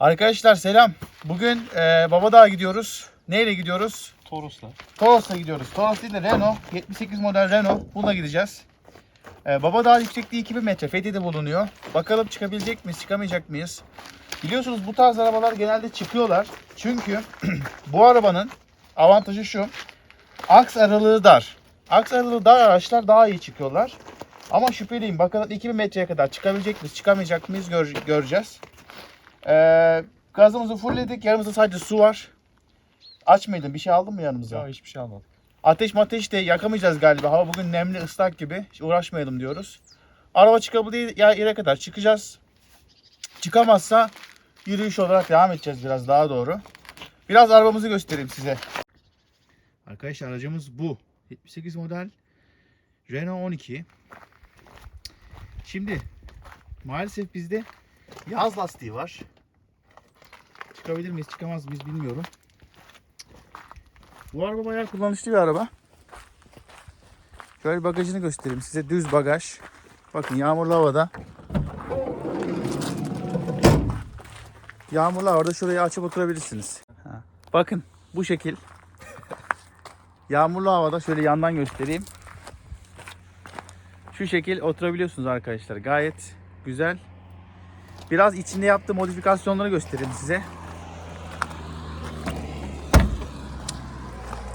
Arkadaşlar selam. Bugün e, Babadağ'a gidiyoruz. Neyle gidiyoruz? Toros'la. Toros'la gidiyoruz. Toros değil de Renault. 78 model Renault. Bununla gideceğiz. E, Babadağ yüksekliği 2000 metre. Fethiye'de bulunuyor. Bakalım çıkabilecek miyiz, çıkamayacak mıyız? Biliyorsunuz bu tarz arabalar genelde çıkıyorlar. Çünkü bu arabanın avantajı şu. Aks aralığı dar. Aks aralığı dar araçlar daha iyi çıkıyorlar. Ama şüpheliyim. Bakalım 2000 metreye kadar çıkabilecek miyiz, çıkamayacak mıyız gör- göreceğiz. Ee, gazımızı fullledik. Yanımızda sadece su var. Aç mıydın? Bir şey aldın mı yanımıza? Ya hiçbir şey almadım. Ateş mateş de yakamayacağız galiba. Hava bugün nemli ıslak gibi. Hiç uğraşmayalım diyoruz. Araba çıkabildiği yere kadar çıkacağız. Çıkamazsa yürüyüş olarak devam edeceğiz biraz daha doğru. Biraz arabamızı göstereyim size. Arkadaşlar aracımız bu. 78 model Renault 12. Şimdi maalesef bizde yaz lastiği var. Çıkabilir miyiz çıkamaz mıyız bilmiyorum. Bu araba bayağı kullanışlı bir araba. Şöyle bagajını göstereyim size. Düz bagaj. Bakın yağmurlu havada. Yağmurlu havada şurayı açıp oturabilirsiniz. Bakın bu şekil. Yağmurlu havada şöyle yandan göstereyim. Şu şekil oturabiliyorsunuz arkadaşlar. Gayet güzel. Biraz içinde yaptığı modifikasyonları göstereyim size.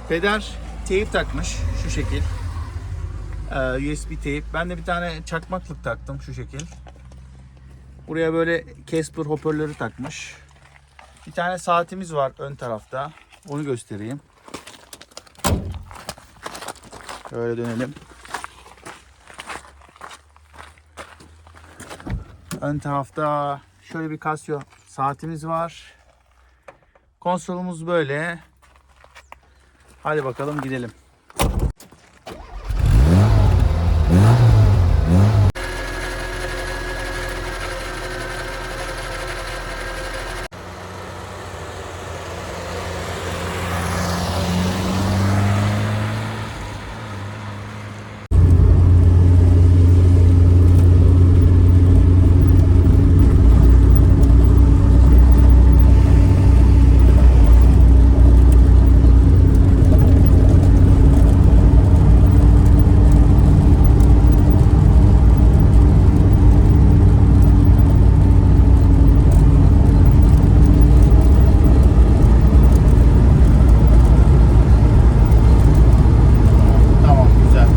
Peder teyip takmış şu şekil. Ee, USB teyip. Ben de bir tane çakmaklık taktım şu şekil. Buraya böyle Casper hoparlörü takmış. Bir tane saatimiz var ön tarafta. Onu göstereyim. Şöyle dönelim. Ön tarafta şöyle bir Casio saatimiz var. Konsolumuz böyle. Hadi bakalım gidelim. Tamam güzel.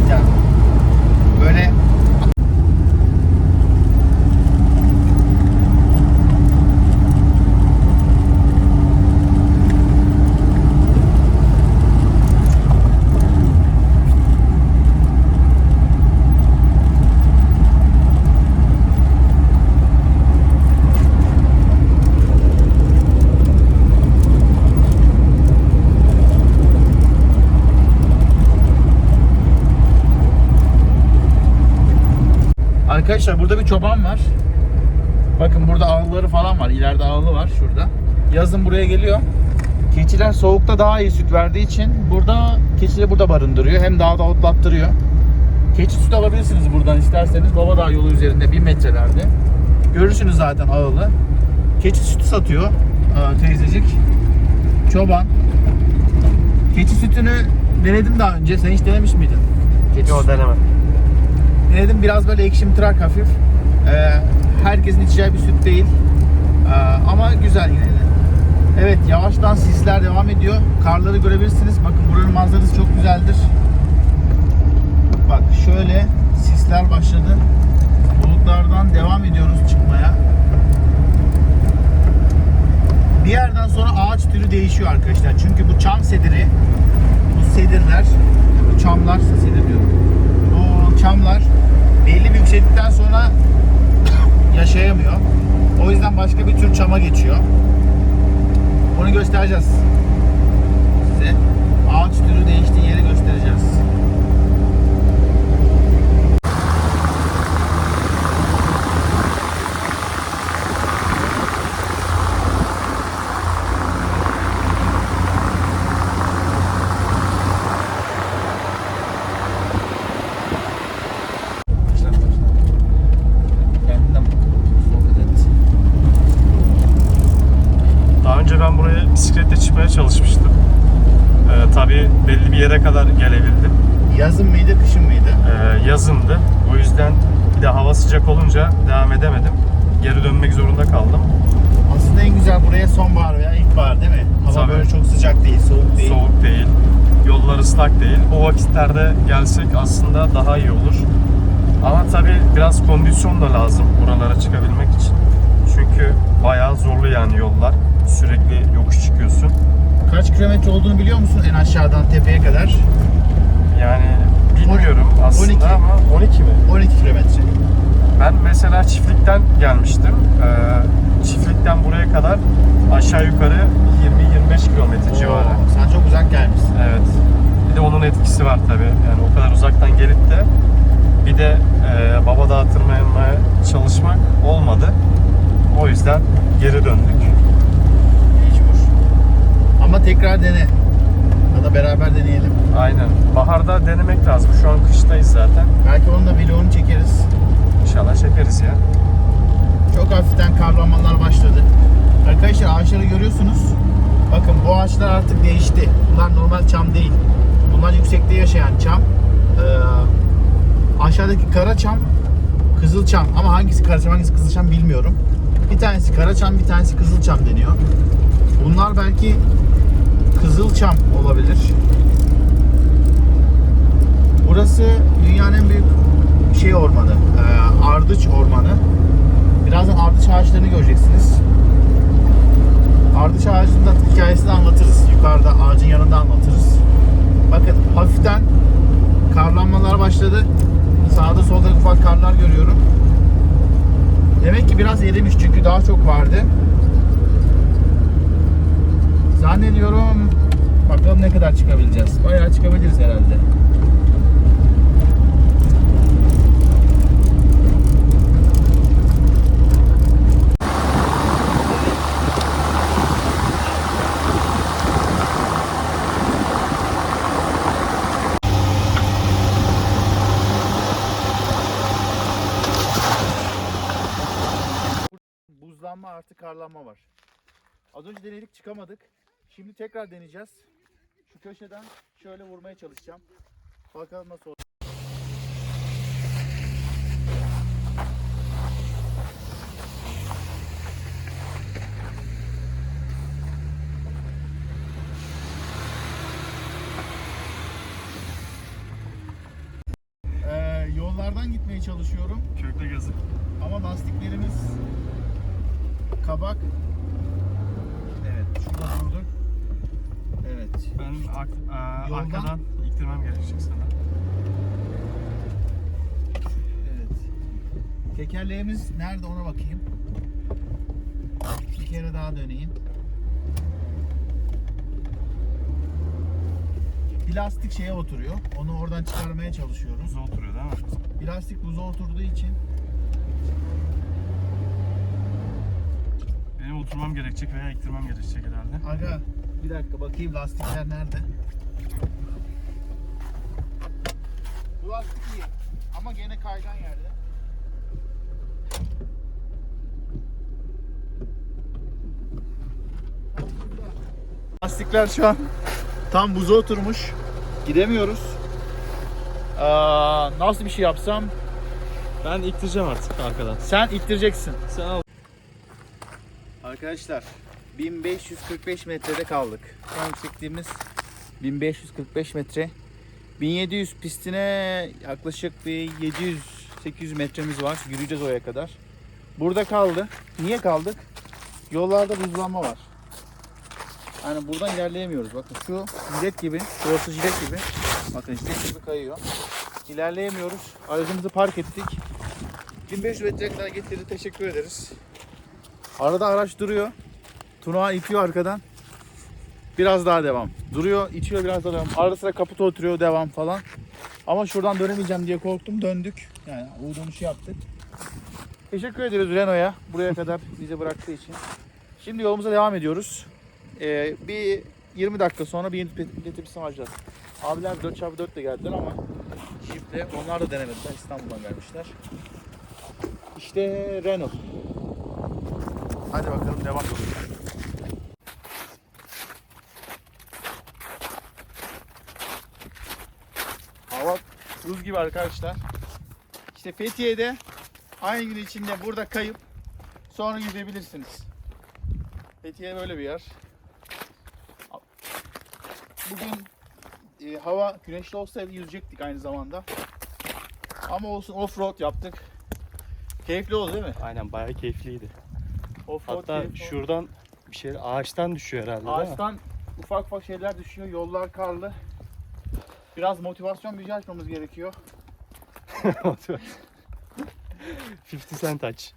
Yeter. Böyle Arkadaşlar burada bir çoban var. Bakın burada ağılları falan var. İleride ağılı var şurada. Yazın buraya geliyor. Keçiler soğukta daha iyi süt verdiği için burada keçileri burada barındırıyor. Hem dağda otlattırıyor. Keçi süt alabilirsiniz buradan isterseniz. Babadağ yolu üzerinde 1000 metrelerde. Görürsünüz zaten ağılı. Keçi sütü satıyor aa, teyzecik. Çoban. Keçi sütünü denedim daha önce. Sen hiç denemiş miydin? Keçi Yok denemem. Denedim biraz böyle ekşimtırak hafif. Ee, herkesin içeceği bir süt değil. Ee, ama güzel yine de. Evet yavaştan sisler devam ediyor. Karları görebilirsiniz. Bakın buranın manzarası çok güzeldir. Bak şöyle sisler başladı. Bulutlardan devam ediyoruz çıkmaya. Bir yerden sonra ağaç türü değişiyor arkadaşlar. Çünkü bu çam sediri, bu sedirler, bu çamlar, sedir diyorum. Bu çamlar belli bir yükseklikten sonra yaşayamıyor. O yüzden başka bir tür çama geçiyor. Onu göstereceğiz size. Ağaç türü değiştiği yeri göstereceğiz. Kendinden sohbet et. basmaya çalışmıştım. Ee, tabii belli bir yere kadar gelebildim. Yazın mıydı, kışın mıydı? Ee, yazındı. O yüzden bir de hava sıcak olunca devam edemedim. Geri dönmek zorunda kaldım. Aslında en güzel buraya sonbahar veya ilkbahar değil mi? Hava Tabii. böyle çok sıcak değil, soğuk değil. Soğuk değil, yollar ıslak değil. O vakitlerde gelsek aslında daha iyi olur. Ama tabii biraz kondisyon da lazım buralara çıkabilmek için. Çünkü bayağı zorlu yani yollar. Sürekli yokuş çıkıyorsun. Kaç kilometre olduğunu biliyor musun en aşağıdan tepeye kadar? Yani bilmiyorum aslında 12. ama 12 mi? 12 kilometre. Ben mesela çiftlikten gelmiştim. Ee, çiftlikten buraya kadar aşağı yukarı 20-25 kilometre civarı. Sen çok uzak gelmişsin. Evet. Bir de onun etkisi var tabii. Yani o kadar uzaktan gelip de bir de e, baba dağıtırmaya çalışmak olmadı. O yüzden geri döndük. Tekrar dene. Ya da beraber deneyelim. Aynen. Baharda denemek lazım. Şu an kıştayız zaten. Belki onun da vlogunu çekeriz. İnşallah çekeriz ya. Çok hafiften karlanmalar başladı. Arkadaşlar ağaçları görüyorsunuz. Bakın bu ağaçlar artık değişti. Bunlar normal çam değil. Bunlar yüksekte yaşayan çam. Ee, aşağıdaki kara çam, kızıl çam. Ama hangisi kara çam, hangisi kızıl çam bilmiyorum. Bir tanesi kara çam, bir tanesi kızıl çam deniyor. Bunlar belki kızıl çam olabilir. Burası dünyanın en büyük şey ormanı, e, ardıç ormanı. Birazdan ardıç ağaçlarını göreceksiniz. Ardıç ağacının da hikayesini anlatırız. Yukarıda ağacın yanında anlatırız. Bakın hafiften karlanmalar başladı. Sağda solda ufak karlar görüyorum. Demek ki biraz erimiş çünkü daha çok vardı. Zannediyorum bakalım ne kadar çıkabileceğiz. Bayağı çıkabiliriz herhalde. Buzlanma artı karlanma var. Az önce denedik çıkamadık. Şimdi tekrar deneyeceğiz. Şu köşeden şöyle vurmaya çalışacağım. Bakalım nasıl olur. Ee, yollardan gitmeye çalışıyorum. Kökle gezip. Ama lastiklerimiz kabak. Evet, şurada durduk. Evet. Ben ak- Yoldan- arkadan iktirmem gerekecek sana. Evet. Tekerleğimiz nerede ona bakayım. Bir kere daha döneyim. Bir lastik şeye oturuyor. Onu oradan çıkarmaya çalışıyoruz. Buza oturuyor değil mi? Bir lastik buza oturduğu için Benim oturmam gerekecek veya iktirmem gerekecek herhalde. Aga bir dakika bakayım lastikler nerede? Bu lastik iyi ama gene kaygan yerde. Lastikler şu an tam buza oturmuş. Gidemiyoruz. Aa, nasıl bir şey yapsam? Ben iktireceğim artık arkadan. Sen ittireceksin. Sen al. Arkadaşlar 1545 metrede kaldık. An yüksekliğimiz 1545 metre. 1700 pistine yaklaşık bir 700-800 metremiz var. Yürüyeceğiz oraya kadar. Burada kaldı. Niye kaldık? Yollarda buzlanma var. Yani buradan ilerleyemiyoruz. Bakın şu jilet gibi, şurası jilet gibi. Bakın jilet gibi kayıyor. İlerleyemiyoruz. Aracımızı park ettik. 1500 metreye kadar getirdi. Teşekkür ederiz. Arada araç duruyor. Tuna itiyor arkadan. Biraz daha devam. Duruyor, itiyor biraz daha devam. Arada sıra kaputa oturuyor devam falan. Ama şuradan dönemeyeceğim diye korktum. Döndük. Yani U dönüşü yaptık. Teşekkür ederiz Renault'a buraya kadar bizi bıraktığı için. Şimdi yolumuza devam ediyoruz. Ee, bir 20 dakika sonra bir iletişim alacağız. Abiler 4x4 de geldiler ama Jeep'le onlar da denemediler. İstanbul'dan gelmişler. İşte Renault. Hadi bakalım devam edelim. Buz gibi arkadaşlar. İşte Fethiye'de aynı gün içinde burada kayıp sonra yüzebilirsiniz. Fethiye böyle bir yer. Bugün e, hava güneşli olsaydı yüzecektik aynı zamanda. Ama olsun offroad yaptık. Keyifli oldu değil mi? Aynen bayağı keyifliydi. Offroad Hatta keyifli oldu. şuradan bir şey ağaçtan düşüyor herhalde? Ağaçtan ufak ufak şeyler düşüyor. Yollar karlı. Biraz motivasyon gücü açmamız gerekiyor. 50 cent aç.